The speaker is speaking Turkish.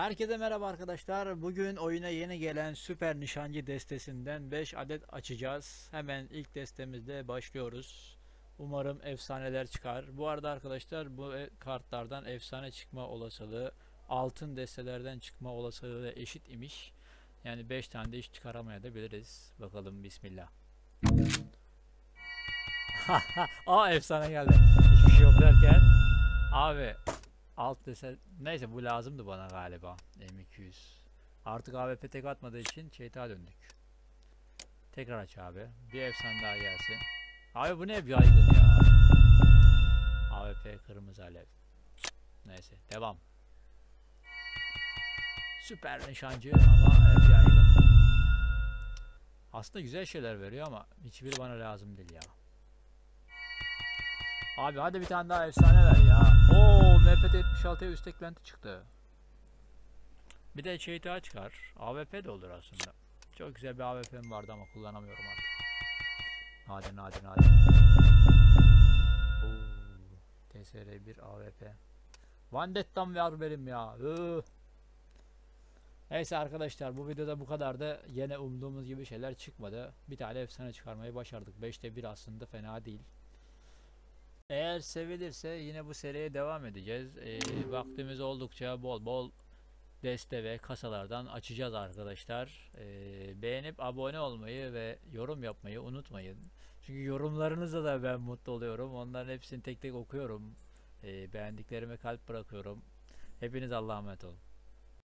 Herkese merhaba arkadaşlar. Bugün oyuna yeni gelen Süper Nişancı destesinden 5 adet açacağız. Hemen ilk destemizde başlıyoruz. Umarım efsaneler çıkar. Bu arada arkadaşlar bu e- kartlardan efsane çıkma olasılığı altın destelerden çıkma olasılığı da eşit imiş. Yani 5 tane de hiç çıkaramayabiliriz. Bakalım bismillah. Aa efsane geldi. Hiçbir şey yok derken abi alt dese neyse bu lazımdı bana galiba M200 artık AWP tek atmadığı için şeyta döndük. Tekrar aç abi. Bir efsane daha gelsin. Abi bu ne bir yaygın ya? AWP kırmızı alev. Neyse devam. Süper nişancı ama hep yaygın aslında güzel şeyler veriyor ama hiçbiri bana lazım değil ya Abi hadi bir tane daha efsane ver ya. Oo MPT 76'ya üst eklenti çıktı. Bir de şey daha çıkar. AWP de olur aslında. Çok güzel bir AWP'm vardı ama kullanamıyorum artık. Nadir nadir nadir. Oo, TSR1 AWP. Vandettam ver benim ya. Üh. Neyse arkadaşlar bu videoda bu kadar da yine umduğumuz gibi şeyler çıkmadı. Bir tane efsane çıkarmayı başardık. 5'te 1 aslında fena değil. Eğer sevilirse yine bu seriye devam edeceğiz. Ee, vaktimiz oldukça bol bol deste ve kasalardan açacağız arkadaşlar. Ee, beğenip abone olmayı ve yorum yapmayı unutmayın. Çünkü yorumlarınızla da ben mutlu oluyorum. Onların hepsini tek tek okuyorum. Ee, beğendiklerime kalp bırakıyorum. Hepiniz Allah'a emanet olun.